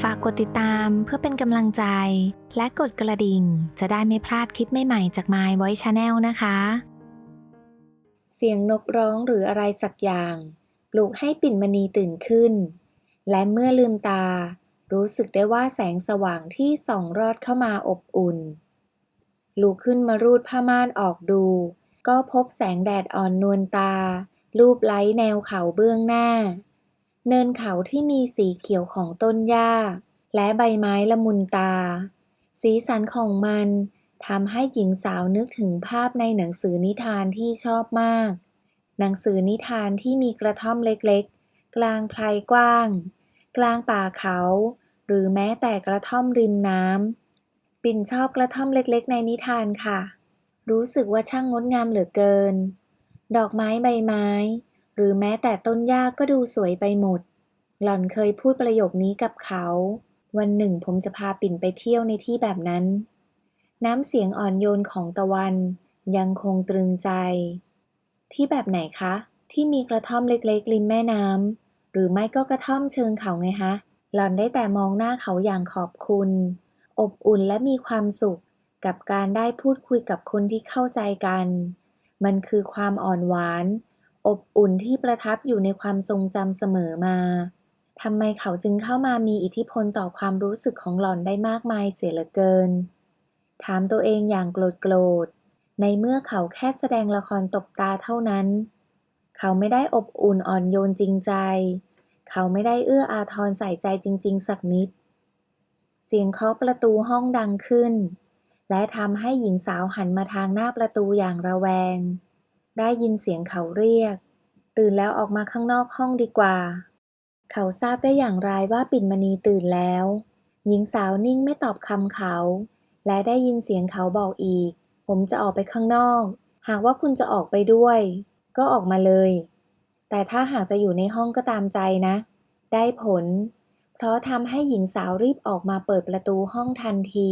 ฝากกดติดตามเพื่อเป็นกำลังใจ และกดกระดิ่ง จะได้ไม่พลาดคลิปใหม่ๆจาก My Voice Channel นะคะ เสียงนกร้องหรืออะไรสักอย่าง ปลุกให้ปิ่นมณีตื่นขึ้น และเมื่อลืมตา รู้สึกได้ว่าแสงสว่างที่ส่องรอดเข้ามาอบอุ่น ลุกขึ้นมารูดผ้าม่านออกดู ก็พบแสงแดดอ่อนนวลตารูปไล้แนวเขาเบื้องหน้า เนินเขาที่มีสีเขียวของต้นหญ้า และใบไม้ละมุนตา สีสันของมันทำให้หญิงสาวนึกถึงภาพในหนังสือนิทานที่ชอบมาก หนังสือนิทานที่มีกระท่อมเล็กๆ กลางไพรกว้าง กลางป่าเขา หรือแม้แต่กระท่อมริมน้ำปิ่นชอบกระท่อมเล็กๆ ในนิทานค่ะ รู้สึกว่าช่างงดงามเหลือเกิน ดอกไม้ใบไม้ หรือแม้แต่ต้นหญ้าก็ดูสวยไปหมด หล่อนเคยพูดประโยคนี้กับเขา วันหนึ่งผมจะพาปิ่นไปเที่ยวในที่แบบนั้น น้ำเสียงอ่อนโยนของตะวันยังคงตรึงใจ ที่แบบไหนคะ ที่มีกระท่อมเล็กๆริมแม่น้ำหรือไม่ก็กระท่อมเชิงเขาไงฮะ หล่อนได้แต่มองหน้าเขาอย่างขอบคุณ อบอุ่นและมีความสุขกับการได้พูดคุยกับคนที่เข้าใจกัน มันคือความอ่อนหวาน อบอุ่นที่ประทับอยู่ในความทรงจำเสมอมาทำไมเขาจึงเข้ามามีอิทธิพลต่อความรู้สึกของหล่อนได้มากมายเสียเหลือเกิน ถามตัวเองอย่างโกรธโกรธ ในเมื่อเขาแค่แสดงละครตบตาเท่านั้น เขาไม่ได้อบอุ่นอ่อนโยนจริงใจ เขาไม่ได้เอื้ออาทรใส่ใจจริง ๆ สักนิด เสียงเคาะประตูห้องดังขึ้น และทำให้หญิงสาวหันมาทางหน้าประตูอย่างระแวง ได้ยินเสียงเขาเรียก ตื่นแล้วออกมาข้างนอกห้องดีกว่า เขาทราบได้อย่างไรว่าปิ่นมณีตื่นแล้ว หญิงสาวนิ่งไม่ตอบคำเขา และได้ยินเสียงเขาบอกอีก ผมจะออกไปข้างนอก หากว่าคุณจะออกไปด้วย ก็ออกมาเลย แต่ถ้าหากจะอยู่ในห้องก็ตามใจนะ ได้ผล เพราะทำให้หญิงสาวรีบออกมาเปิดประตูห้องทันที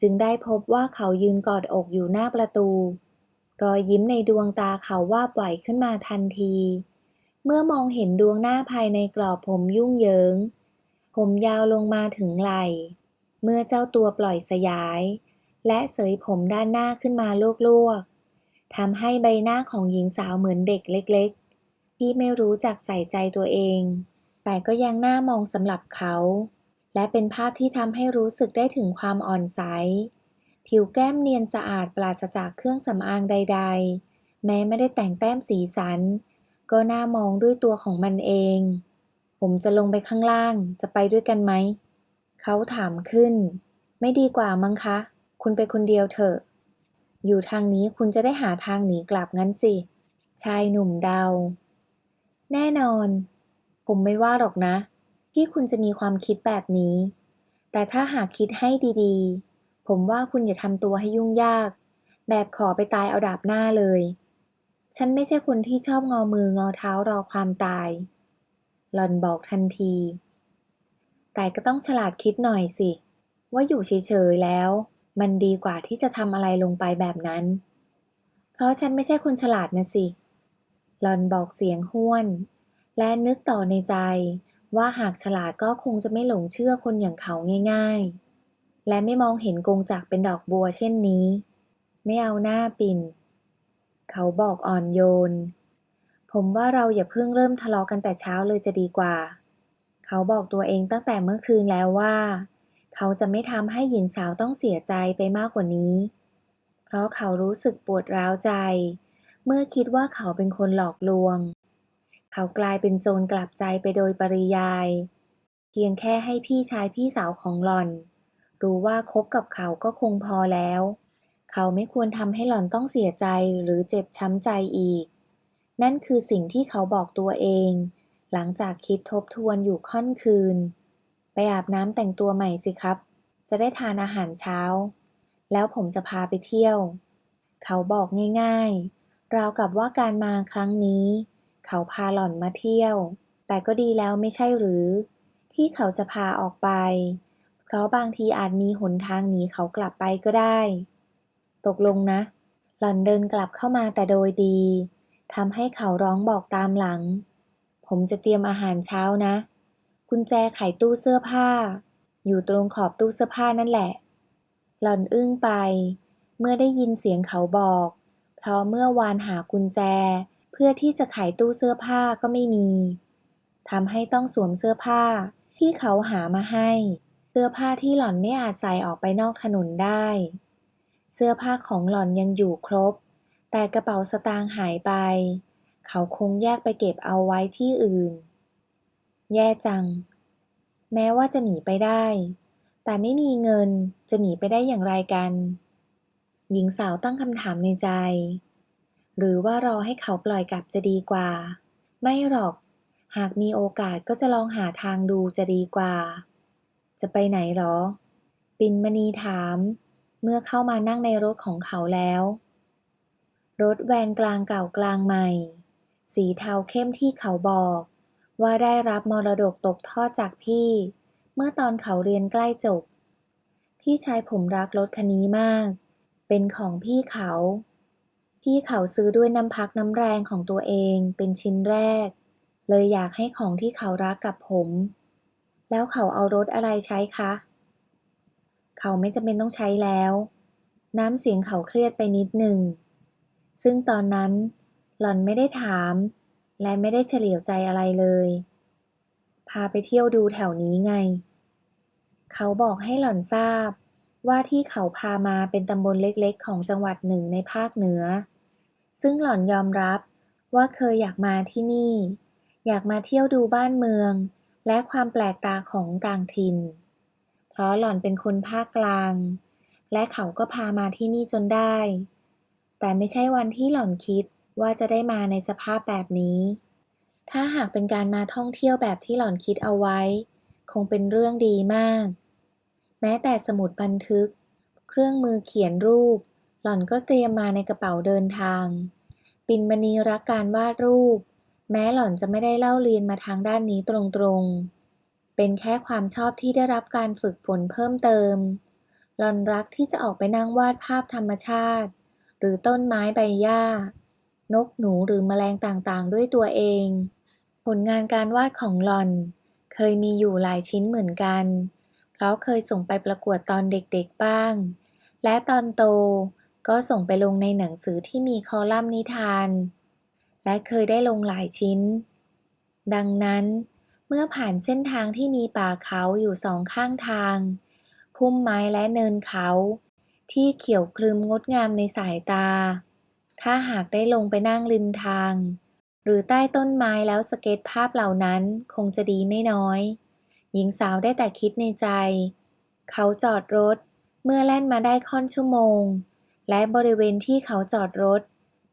จึงได้พบว่าเขายืนกอดอกอยู่หน้าประตู รอยยิ้มในดวงตาเขาว่าบไหวขึ้นมาทันที เมื่อมองเห็นดวงหน้าภายในกรอบผมยุ่งเหยิง ผมยาวลงมาถึงไหล่เมื่อเจ้าตัวปล่อยสยาย และเสยผมด้านหน้าขึ้นมาลวกๆทำให้ใบหน้าของหญิงสาวเหมือนเด็กเล็กๆ ที่ไม่รู้จักใส่ใจตัวเอง แต่ก็ยังน่ามองสำหรับเขา และเป็นภาพที่ทำให้รู้สึกได้ถึงความอ่อนใส ผิวแก้มเนียนสะอาดปราศจากเครื่องสำอางใด ๆ แม้ไม่ได้แต่งแต้มสีสัน ก็น่ามองด้วยตัวของมันเอง ผมจะลงไปข้างล่าง จะไปด้วยกันไหม เขาถามขึ้น ไม่ดีกว่ามั้งคะ คุณไปคนเดียวเถอะ อยู่ทางนี้คุณจะได้หาทางหนีกลับงั้นสิ ชายหนุ่มเดา แน่นอน ผมไม่ว่าหรอกนะ ที่คุณจะมีความคิดแบบนี้ แต่ถ้าหากคิดให้ดีๆ ผมว่าคุณอย่าทำตัวให้ยุ่งยาก แบบขอไปตายเอาดาบหน้าเลย ฉันไม่ใช่คนที่ชอบงอมืองอเท้ารอความตาย หล่อนบอกทันที แต่ก็ต้องฉลาดคิดหน่อยสิ ว่าอยู่เฉยๆแล้ว มันดีกว่าที่จะทำอะไรลงไปแบบนั้น เพราะฉันไม่ใช่คนฉลาดนะสิ หลอนบอกเสียงห้วน และนึกต่อในใจว่าหากฉลาดก็คงจะไม่หลงเชื่อคนอย่างเขาง่าย ๆ และไม่มองเห็นกงจักเป็นดอกบัวเช่นนี้ ไม่เอาหน้าปิ่น เขาบอกอ่อนโยน ผมว่าเราอย่าเพิ่งเริ่มทะเลาะกันแต่เช้าเลยจะดีกว่า เขาบอกตัวเองตั้งแต่เมื่อคืนแล้วว่า เขาจะไม่ทำให้หญิงสาวต้องเสียใจไปมากกว่านี้ เพราะเขารู้สึกปวดร้าวใจ เมื่อคิดว่าเขาเป็นคนหลอกลวง เขากลายเป็นโจรกลับใจไปโดยปริยาย เพียงแค่ให้พี่ชายพี่สาวของหล่อน รู้ว่าคบกับเขาก็คงพอแล้ว เขาไม่ควรทำให้หล่อนต้องเสียใจหรือเจ็บช้ำใจอีก นั่นคือสิ่งที่เขาบอกตัวเอง หลังจากคิดทบทวนอยู่ค่อนคืน ไปอาบน้ำแต่งตัวใหม่สิครับ จะได้ทานอาหารเช้า แล้วผมจะพาไปเที่ยว เขาบอกง่ายๆ ราวกับว่าการมาครั้งนี้ เขาพาหล่อนมาเที่ยว แต่ก็ดีแล้วไม่ใช่หรือ ที่เขาจะพาออกไป เพราะบางทีอาจมีหนทางหนีเขากลับไปก็ได้ ตกลงนะ หล่อนเดินกลับเข้ามาแต่โดยดีทำให้เขาร้องบอกตามหลัง ผมจะเตรียมอาหารเช้านะ กุญแจไขตู้เสื้อผ้า อยู่ตรงขอบตู้เสื้อผ้านั่นแหละ หล่อนอึ้งไป เมื่อได้ยินเสียงเขาบอก เพราะเมื่อวานหากุญแจ เพื่อที่จะไขตู้เสื้อผ้าก็ไม่มีทำให้ต้องสวมเสื้อผ้าที่เขาหามาให้ สื้อผ้าที่หล่อนไม่อาจใส่ออกไปนอกถนนได้ เสื้อผ้าของหล่อนยังอยู่ครบ แต่กระเป๋าสตางค์หายไป เขาคงแยกไปเก็บเอาไว้ที่อื่น แย่จัง แม้ว่าจะหนีไปได้ แต่ไม่มีเงินจะหนีไปได้อย่างไรกัน หญิงสาวตั้งคำถามในใจ หรือว่ารอให้เขาปล่อยกลับจะดีกว่า ไม่หรอก หากมีโอกาสก็จะลองหาทางดูจะดีกว่า จะไปไหนหรอ ปินมณีถาม เมื่อเข้ามานั่งในรถของเขาแล้ว รถแวนกลางเก่ากลางใหม่ สีเทาเข้มที่เขาบอก ว่าได้รับมรดกตกทอดจากพี่ เมื่อตอนเขาเรียนใกล้จบ พี่ชายผมรักรถคันนี้มาก เป็นของพี่เขา พี่เขาซื้อด้วยน้ำพักน้ำแรงของตัวเองเป็นชิ้นแรก เลยอยากให้ของที่เขารักกับผม แล้วเขาเอารถอะไรใช้คะ เขาไม่จำเป็นต้องใช้แล้ว น้ำเสียงเขาเครียดไปนิดหนึ่ง ซึ่งตอนนั้น หล่อนไม่ได้ถาม และไม่ได้เฉลียวใจอะไรเลย พาไปเที่ยวดูแถวนี้ไง เขาบอกให้หล่อนทราบว่าที่เขาพามาเป็นตำบลเล็กๆ ของจังหวัดหนึ่งในภาคเหนือ ซึ่งหล่อนยอมรับว่าเคยอยากมาที่นี่ อยากมาเที่ยวดูบ้านเมือง และความแปลกตาของต่างถิ่น เพราะหล่อนเป็นคนภาคกลาง และเขาก็พามาที่นี่จนได้ แต่ไม่ใช่วันที่หล่อนคิดว่าจะได้มาในสภาพแบบนี้ ถ้าหากเป็นการมาท่องเที่ยวแบบที่หล่อนคิดเอาไว้ คงเป็นเรื่องดีมาก แม้แต่สมุดบันทึก เครื่องมือเขียนรูป หล่อนก็เตรียมมาในกระเป๋าเดินทาง ปินมณีรักการวาดรูป แม้หล่อนจะไม่ได้เล่าเรียนมาทางด้านนี้ตรงๆ เป็นแค่ความชอบที่ได้รับการฝึกฝนเพิ่มเติม หล่อนรักที่จะออกไปนั่งวาดภาพธรรมชาติ หรือต้นไม้ใบหญ้า นกหนูหรือแมลงต่างๆ ด้วยตัวเอง ผลงานการวาดของหล่อน เคยมีอยู่หลายชิ้นเหมือนกัน เพราะเคยส่งไปประกวดตอนเด็กๆบ้าง และตอนโตก็ส่งไปลงในหนังสือที่มีคอลัมน์นิทาน และเคยได้ลงหลายชิ้น ดังนั้น เมื่อผ่านเส้นทางที่มีป่าเขาอยู่สองข้างทาง พุ่มไม้และเนินเขา ที่เขียวคลึมงดงามในสายตา ถ้าหากได้ลงไปนั่งริมทาง หรือใต้ต้นไม้แล้วสเก็ตภาพเหล่านั้นคงจะดีไม่น้อย หญิงสาวได้แต่คิดในใจ เขาจอดรถเมื่อแล่นมาได้ค่อนชั่วโมง และบริเวณที่เขาจอดรถ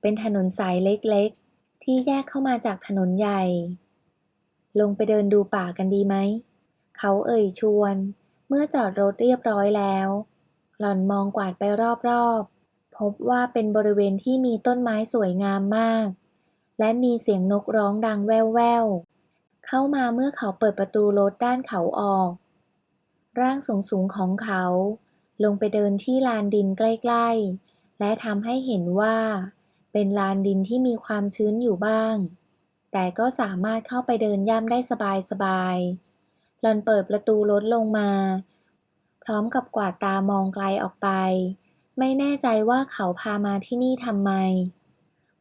เป็นถนนสายเล็กๆ ที่แยกเข้ามาจากถนนใหญ่ ลงไปเดินดูป่ากันดีไหม เขาเอ่ยชวน เมื่อจอดรถเรียบร้อยแล้ว หล่อนมองกวาดไปรอบๆ พบว่าเป็นบริเวณที่มีต้นไม้สวยงามมาก และมีเสียงนกร้องดังแว่วๆ เข้ามาเมื่อเขาเปิดประตูรถด้านเขาออก ร่างสูงๆของเขา ลงไปเดินที่ลานดินใกล้ๆ และทำให้เห็นว่า เป็นลานดินที่มีความชื้นอยู่บ้าง แต่ก็สามารถเข้าไปเดินย่ำได้สบายๆหลอนเปิดประตูรถลงมา พร้อมกับกวาดตามองไกลออกไป ไม่แน่ใจว่าเขาพามาที่นี่ทำไม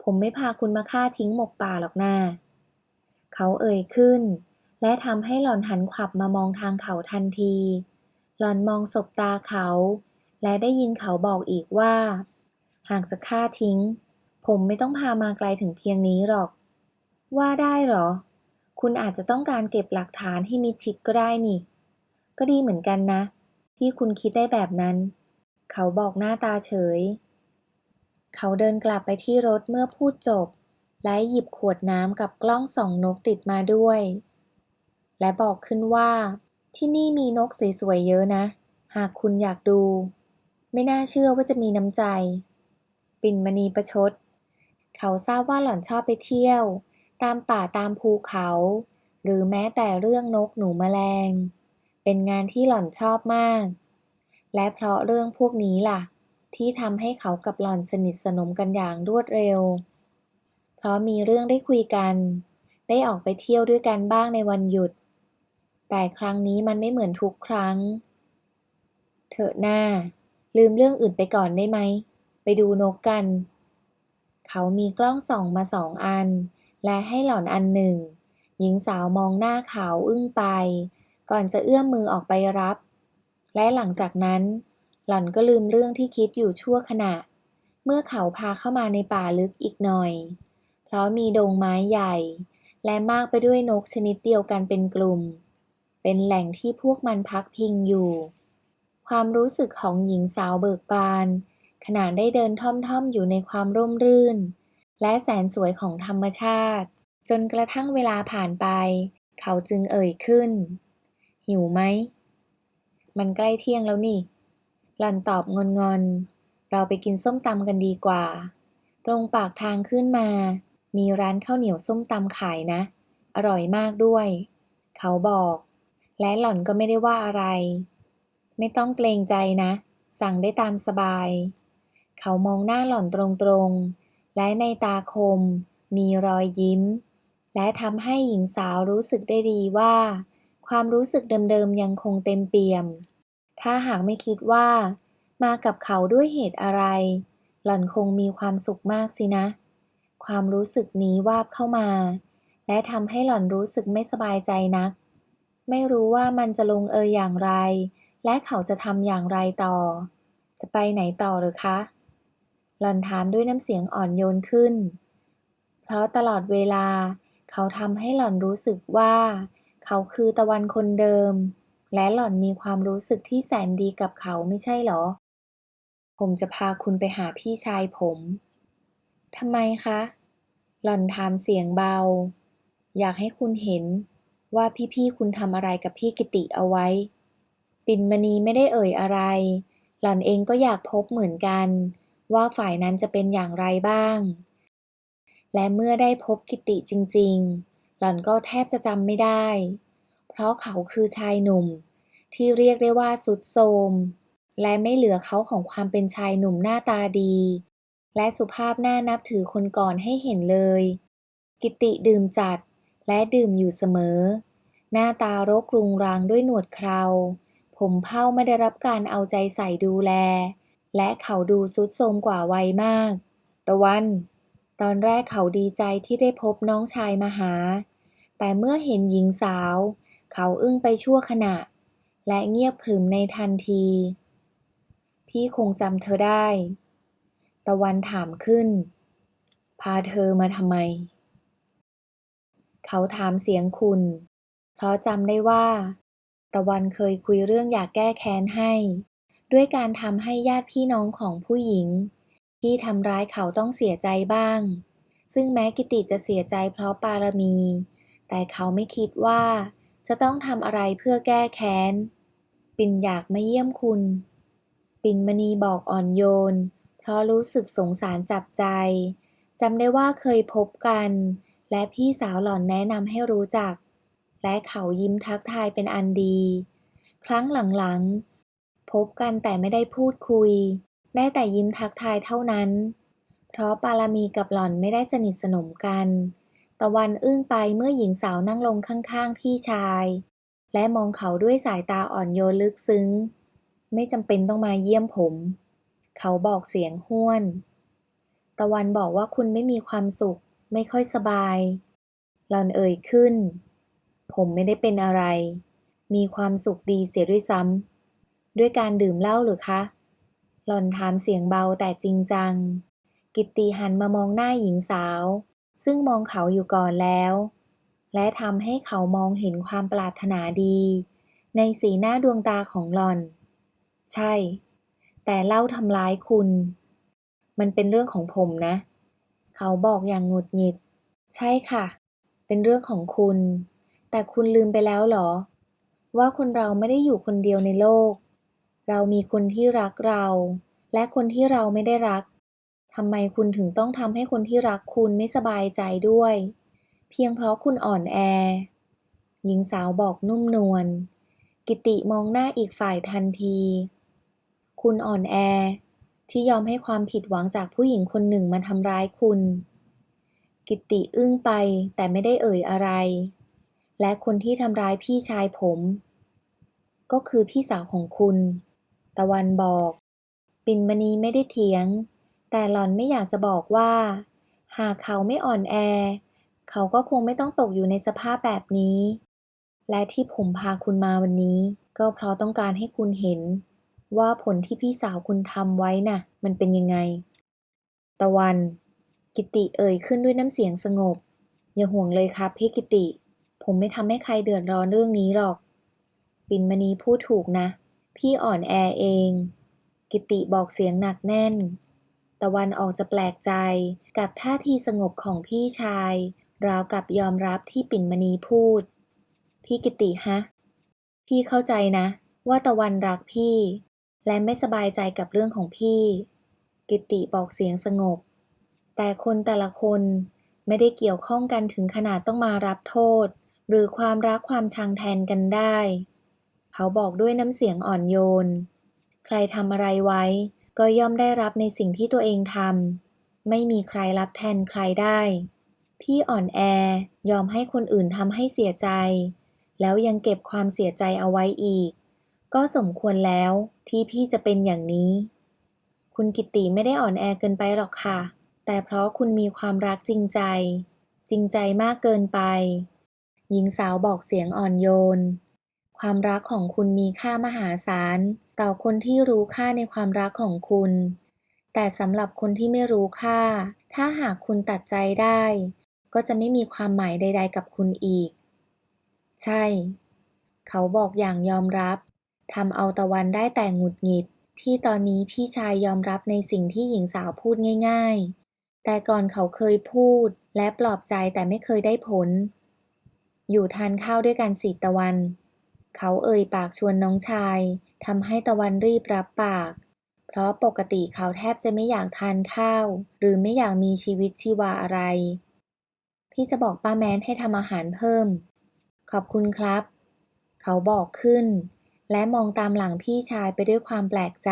ผมไม่พาคุณมาฆ่าทิ้งหมกป่าหรอกน่าเขาเอ่ยขึ้น และทำให้หล่อนหันขวับมามองทางเขาทันที หล่อนมองสบตาเขา และได้ยินเขาบอกอีกว่า หากจะฆ่าทิ้ง ผมไม่ต้องพามาไกลถึงเพียงนี้หรอก ว่าได้หรอ คุณอาจจะต้องการเก็บหลักฐานให้มิดชิดก็ได้นี่ ก็ดีเหมือนกันนะ ที่คุณคิดได้แบบนั้น เขาบอกหน้าตาเฉย เขาเดินกลับไปที่รถเมื่อพูดจบ และหยิบขวดน้ำกับกล้องส่องนกติดมาด้วย และบอกขึ้นว่า ที่นี่มีนกสวยๆเยอะนะ หากคุณอยากดู ไม่น่าเชื่อว่าจะมีน้ำใจปิ่นมณีประชด เขาทราบว่าหล่อนชอบไปเที่ยว ตามป่าตามภูเขา หรือแม้แต่เรื่องนกหนูแมลง เป็นงานที่หล่อนชอบมาก และเพราะเรื่องพวกนี้ล่ะ ที่ทำให้เขากับหล่อนสนิทสนมกันอย่างรวดเร็ว เพราะมีเรื่องได้คุยกัน ได้ออกไปเที่ยวด้วยกันบ้างในวันหยุด แต่ครั้งนี้มันไม่เหมือนทุกครั้ง เถอะหน้า ลืมเรื่องอื่นไปก่อนได้ไหม ไปดูนกกัน เขามีกล้องส่องมาสองอัน และให้หล่อนอันหนึ่ง หญิงสาวมองหน้าเขาอึ้งไป ก่อนจะเอื้อมมือออกไปรับ และหลังจากนั้น หล่อนก็ลืมเรื่องที่คิดอยู่ชั่วขณะ เมื่อเขาพาเข้ามาในป่าลึกอีกหน่อย เพราะมีดงไม้ใหญ่ และมากไปด้วยนกชนิดเดียวกันเป็นกลุ่ม เป็นแหล่งที่พวกมันพักพิงอยู่ ความรู้สึกของหญิงสาวเบิกบาน ขณะได้เดินท่อมๆ อยู่ในความร่มรื่น และแสนสวยของธรรมชาติ จนกระทั่งเวลาผ่านไป เขาจึงเอ่ยขึ้น หิวไหม มันใกล้เที่ยงแล้วนี่ หล่อนตอบงอนๆ เราไปกินส้มตำกันดีกว่า ตรงปากทางขึ้นมา มีร้านข้าวเหนียวส้มตำขายนะ อร่อยมากด้วย เขาบอก และหล่อนก็ไม่ได้ว่าอะไร ไม่ต้องเกรงใจนะ สั่งได้ตามสบาย เขามองหน้าหล่อนตรงๆ และในตาคม มีรอยยิ้ม และทำให้หญิงสาวรู้สึกได้ดีว่า ความรู้สึกเดิมๆยังคงเต็มเปี่ยม ถ้าหากไม่คิดว่า มากับเขาด้วยเหตุอะไร หล่อนคงมีความสุขมากสินะ ความรู้สึกนี้วาบเข้ามา และทำให้หล่อนรู้สึกไม่สบายใจนัก ไม่รู้ว่ามันจะลงเอยอย่างไร และเขาจะทำอย่างไรต่อ จะไปไหนต่อหรือคะ หล่อนถามด้วยน้ำเสียงอ่อนโยนขึ้น เพราะตลอดเวลา เขาทำให้หล่อนรู้สึกว่า เขาคือตะวันคนเดิม และหล่อนมีความรู้สึกที่แสนดีกับเขาไม่ใช่หรอ ผมจะพาคุณไปหาพี่ชายผม ทำไมคะ หล่อนถามเสียงเบา อยากให้คุณเห็นว่าพี่ๆคุณทำอะไรกับพี่กิติเอาไว้ ปินมณีไม่ได้เอ่ยอะไร หล่อนเองก็อยากพบเหมือนกัน ว่าฝ่ายนั้นจะเป็นอย่างไรบ้าง และเมื่อได้พบกิติจริง ๆ หล่อนก็แทบจะจำไม่ได้ เพราะเขาคือชายหนุ่ม ที่เรียกได้ว่าสุดโทมและไม่เหลือเขาของความเป็นชายหนุ่มหน้าตาดี และสุภาพน่านับถือคนก่อนให้เห็นเลย กิติดื่มจัดและดื่มอยู่เสมอ หน้าตารกรุงรังด้วยหนวดเครา ผมเผ้าไม่ได้รับการเอาใจใส่ดูแล และเขาดูซุดโทมกว่าวัยมาก ตะวัน ตอนแรกเขาดีใจที่ได้พบน้องชายมาหา แต่เมื่อเห็นหญิงสาว เขาอึ้งไปชั่วขณะ และเงียบขรึมในทันที พี่คงจำเธอได้ ตะวันถามขึ้น พาเธอมาทำไม เขาถามเสียงคุณ เพราะจำได้ว่า ตะวันเคยคุยเรื่องอยากแก้แค้นให้ ด้วยการทำให้ญาติพี่น้องของผู้หญิง ที่ทำร้ายเขาต้องเสียใจบ้าง ซึ่งแม้กิติจะเสียใจเพราะปารมี แต่เขาไม่คิดว่า จะต้องทำอะไรเพื่อแก้แค้น ปินอยากมาเยี่ยมคุณ ปินมณีบอกอ่อนโยน เพราะรู้สึกสงสารจับใจจำได้ว่าเคยพบกัน และพี่สาวหล่อนแนะนำให้รู้จัก และเขายิ้มทักทายเป็นอันดี ครั้งหลังๆ พบกันแต่ไม่ได้พูดคุย ได้แต่ยิ้มทักทายเท่านั้น เพราะปารามีกับหล่อนไม่ได้สนิทสนมกัน ตะวันอึ้งไปเมื่อหญิงสาวนั่งลงข้างๆพี่ชาย และมองเขาด้วยสายตาอ่อนโยนลึกซึ้ง ไม่จำเป็นต้องมาเยี่ยมผม เขาบอกเสียงห้วน ตะวันบอกว่าคุณไม่มีความสุข ไม่ค่อยสบาย หล่อนเอ่ยขึ้น ผมไม่ได้เป็นอะไร มีความสุขดีเสียด้วยซ้ำ ด้วยการดื่มเหล้าหรือคะ หล่อนถามเสียงเบาแต่จริงจัง กิตติหันมามองหน้าหญิงสาว ซึ่งมองเขาอยู่ก่อนแล้ว และทำให้เขามองเห็นความปรารถนาดี ในสีหน้าดวงตาของหล่อน ใช่ แต่เหล้าทำร้ายคุณ มันเป็นเรื่องของผมนะ เขาบอกอย่างหงุดหงิด ใช่ค่ะ เป็นเรื่องของคุณ แต่คุณลืมไปแล้วหรอ ว่าคนเราไม่ได้อยู่คนเดียวในโลก เรามีคนที่รักเรา และคนที่เราไม่ได้รักทำไมคุณถึงต้องทำให้คนที่รักคุณไม่สบายใจด้วย เพียงเพราะคุณอ่อนแอ หญิงสาวบอกนุ่มนวล กิติมองหน้าอีกฝ่ายทันที คุณอ่อนแอ ที่ยอมให้ความผิดหวังจากผู้หญิงคนหนึ่งมาทำร้ายคุณ กิติอึ้งไปแต่ไม่ได้เอ่ยอะไร และคนที่ทำร้ายพี่ชายผม ก็คือพี่สาวของคุณ ตะวันบอก ปิ่นมณีไม่ได้เถียง แต่หล่อนไม่อยากจะบอกว่า หากเขาไม่อ่อนแอ เขาก็คงไม่ต้องตกอยู่ในสภาพแบบนี้ และที่ผมพาคุณมาวันนี้ ก็เพราะต้องการให้คุณเห็น ว่าผลที่พี่สาวคุณทำไว้น่ะ มันเป็นยังไง ตะวัน กิติเอ่ยขึ้นด้วยน้ำเสียงสงบ อย่าห่วงเลยครับพี่กิติ ผมไม่ทำให้ใครเดือดร้อนเรื่องนี้หรอกปินมณีพูดถูกนะ พี่อ่อนแอเอง กิติบอกเสียงหนักแน่น ตะวันออกจะแปลกใจกับท่าทีสงบของพี่ชาย ราวกับยอมรับที่ปิ่นมณีพูด พี่กิติฮะ พี่เข้าใจนะ ว่าตะวันรักพี่ และไม่สบายใจกับเรื่องของพี่ กิติบอกเสียงสงบ แต่คนแต่ละคนไม่ได้เกี่ยวข้องกันถึงขนาดต้องมารับโทษ หรือความรักความชังแทนกันได้ เขาบอกด้วยน้ำเสียงอ่อนโยน ใครทำอะไรไว้ ก็ย่อมได้รับในสิ่งที่ตัวเองทำ ไม่มีใครรับแทนใครได้ พี่อ่อนแอยอมให้คนอื่นทำให้เสียใจ แล้วยังเก็บความเสียใจเอาไว้อีก ก็สมควรแล้วที่พี่จะเป็นอย่างนี้ คุณกิติไม่ได้อ่อนแอเกินไปหรอกค่ะ แต่เพราะคุณมีความรักจริงใจ จริงใจมากเกินไป หญิงสาวบอกเสียงอ่อนโยน ความรักของคุณมีค่ามหาศาลต่อคนที่รู้ค่าในความรักของคุณ แต่สำหรับคนที่ไม่รู้ค่า ถ้าหากคุณตัดใจได้ ก็จะไม่มีความหมายใด ๆ กับคุณอีก ใช่ เขาบอกอย่างยอมรับทำเอาตะวันได้แต่หงุดหงิด ที่ตอนนี้พี่ชายยอมรับในสิ่งที่หญิงสาวพูดง่าย ๆ แต่ก่อนเขาเคยพูด และปลอบใจแต่ไม่เคยได้ผล อยู่ทานข้าวด้วยกันสิตะวัน เขาเอ่ยปากชวนน้องชายทำให้ตะวันรีบรับปาก เพราะปกติเขาแทบจะไม่อยากทานข้าว หรือไม่อยากมีชีวิตชีวาอะไร พี่จะบอกป้าแมนให้ทำอาหารเพิ่ม ขอบคุณครับ เขาบอกขึ้น และมองตามหลังพี่ชายไปด้วยความแปลกใจ